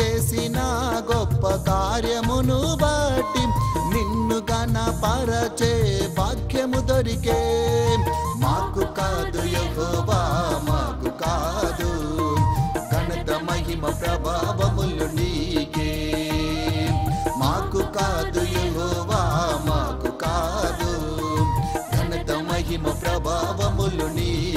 చేసిన గొప్ప కార్యమును బట్టి నిన్ను గణపరచే భాగ్యము దొరికే. మాకు కాదు యహోవా మాకు కాదు. ఘనత మహిమ ప్రభావములు నీకే. మాకు కాదు యహోవా మాకు కాదు. ఘనత మహిమ ప్రభావములు నీకే.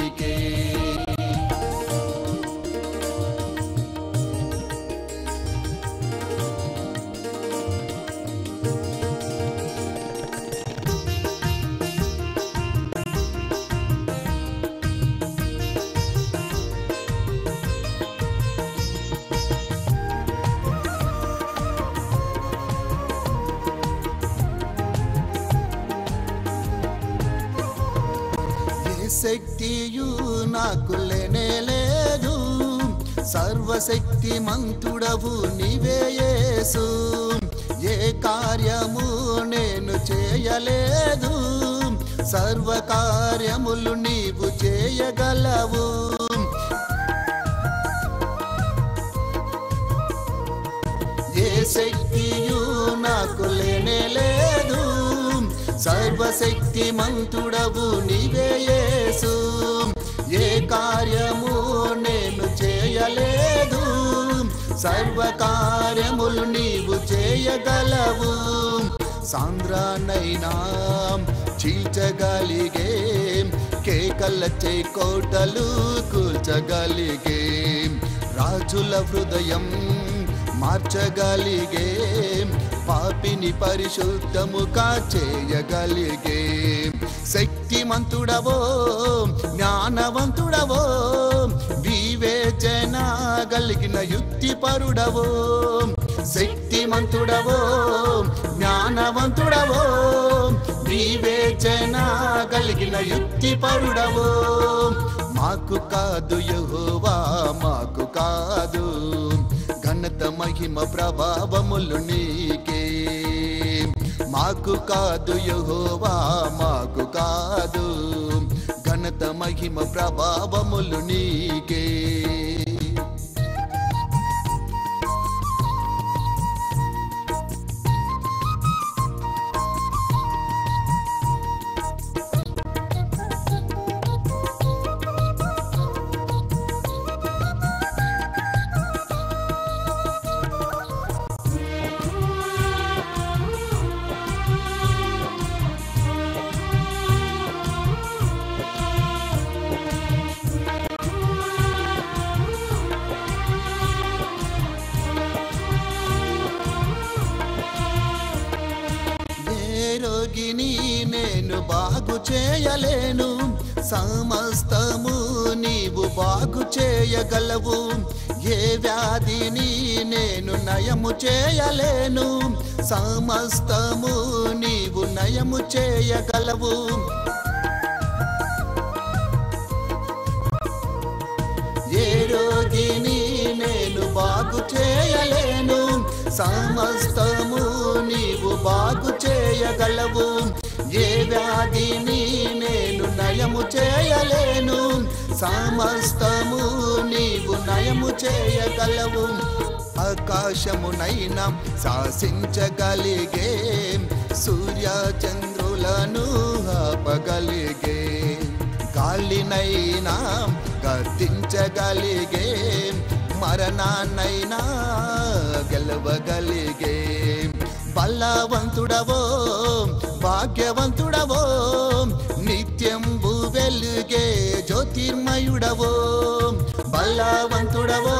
శక్తియు నాకు లేనే లేదు. సర్వశక్తి మంతుడవు నీవేయేసు ఏ కార్యము నేను చేయలేదు. సర్వ కార్యములు నీవు చేయగలవు. ఏ శక్తి సర్వశక్తి మంతుడవు నీవేయేసు ఏ కార్యము నేను చేయలేదు. సర్వ కార్యములు నీవు చేయగలవు. సాంద్రానైనా చీల్చగలిగే కేకలచే కోటలు కూల్చగలిగే. రాజుల హృదయం మార్చగలిగే. పాపిని పరిశుద్ధముగా చేయగలిగే శక్తిమంతుడవో జ్ఞానవంతుడవో వివేచన కలిగిన యుక్తి పరుడవో శక్తిమంతుడవో జ్ఞానవంతుడవో వివేచన కలిగిన యుక్తి పరుడవో మాకు కాదు యహోవా మాకు కాదు. ఘనత మహిమ ప్రభావములు నీకే. మాకు కాదు యహోవా మాకు కాదు. ఘనత మహిమ ప్రభావములు నీకే. బాగు చేయలేను. సమస్తము నీవు బాగు చేయగలవు. ఏ వ్యాధిని నేను నయము చేయలేను. సమస్తము నీవు నయము చేయగలవు. ఏ రోగిని నేను బాగు చేయలేను. సమస్తము నీవు బాగు చేయగలవు. ఏ వ్యాధిని నేను నయము చేయలేను. సమస్తము నీవు నయము చేయగలవు. ఆకాశమునైనా శాసించగలిగే. సూర్య చంద్రులను ఆపగలిగే. గాలినైనా గర్తించగలిగే. మరణాన్నైనా గెలవగలిగే. బలవంతుడవో. భాగ్యవంతుడవో నిత్యంబు వెలుగే జ్యోతిర్మయుడవో బలవంతుడవో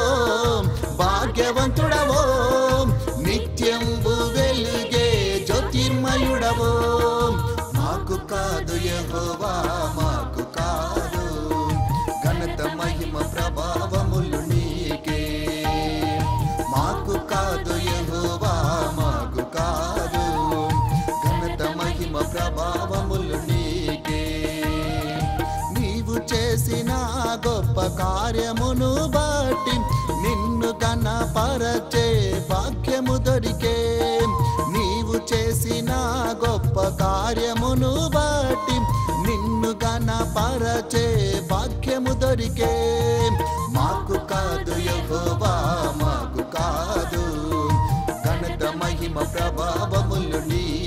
భాగ్యవంతుడవో నిత్యంబు వెలుగే జ్యోతిర్మయుడవో. మాకు కాదు యెహోవా కార్యమును బట్టి నిన్ను కనపరచే వాక్యము దొరికే. నీవు చేసిన గొప్ప కార్యమును బట్టి నిన్ను నిన్ను గణపరచే వాక్యము దొరికే. మాకు కాదు యహోవా మాకు కాదు. ఘనత మహిమ ప్రభావములు నీ